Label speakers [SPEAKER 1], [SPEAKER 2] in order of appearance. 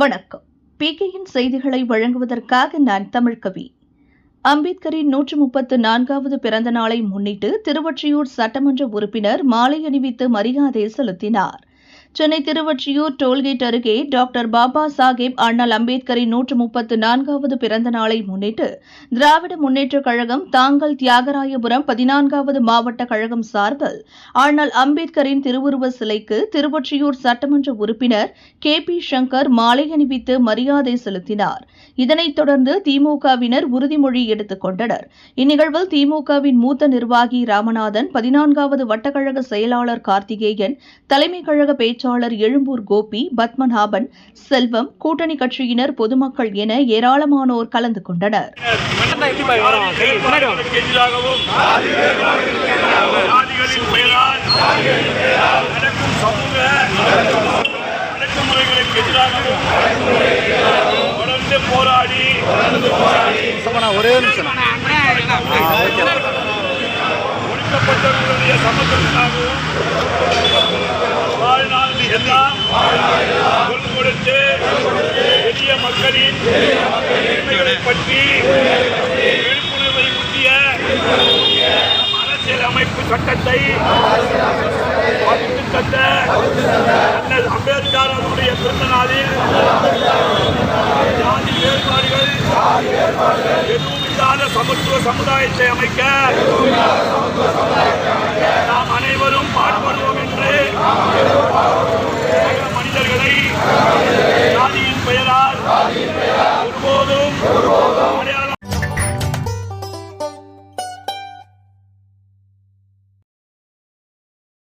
[SPEAKER 1] வணக்கம். பிகேயின் செய்திகளை வழங்குவதற்காக நான் தமிழ்கவி அம்பேத்கரின் நூற்று முப்பத்து நான்காவது பிறந்த நாளை முன்னிட்டு திருவொற்றியூர் சட்டமன்ற உறுப்பினர் மாலை அணிவித்து மரியாதை செலுத்தினார். சென்னை திருவொற்றியூர் டோல்கேட் அருகே டாக்டர் பாபா சாஹேப் அண்ணல் அம்பேத்கரின் நூற்று முப்பத்து நான்காவது பிறந்த நாளை முன்னிட்டு திராவிட முன்னேற்றக் கழகம் தாங்கள் தியாகராயபுரம் பதினான்காவது மாவட்ட கழகம் சார்பில் அண்ணல் அம்பேத்கரின் திருவுருவ சிலைக்கு திருவொற்றியூர் சட்டமன்ற உறுப்பினர் கே பி சங்கர் மாலை அணிவித்து மரியாதை செலுத்தினார். இதனைத் தொடர்ந்து திமுகவினர் உறுதிமொழி எடுத்துக் கொண்டனர். இந்நிகழ்வில் திமுகவின் மூத்த நிர்வாகி ராமநாதன் பதினான்காவது வட்டக்கழக செயலாளர் கார்த்திகேயன் தலைமை கழக பேச்சாளர் எழும்பூர் கோபி பத்மநாபன் செல்வம் கூட்டணி கட்சியினர் பொதுமக்கள் என ஏராளமானோர் கலந்து கொண்டனர்.
[SPEAKER 2] போராடி
[SPEAKER 3] ஒரே நிமிஷம்
[SPEAKER 2] ஒடுக்கப்பட்டவர்களுடைய சமத்துவத்தினாகவும் எல்லாம் குரல் கொடுத்து மக்களின் உரிமைகளை பற்றி விழிப்புணர்வை ஊட்டிய நம் அமைப்பு சட்டத்தை வகுத்து தந்த அண்ணல் அம்பேத்கர் அவருடைய பிறந்த நாளில் ஜாதி வேறுபாடுகள் எதுவும் இல்லாத சமத்துவ சமுதாயத்தை அமைக்க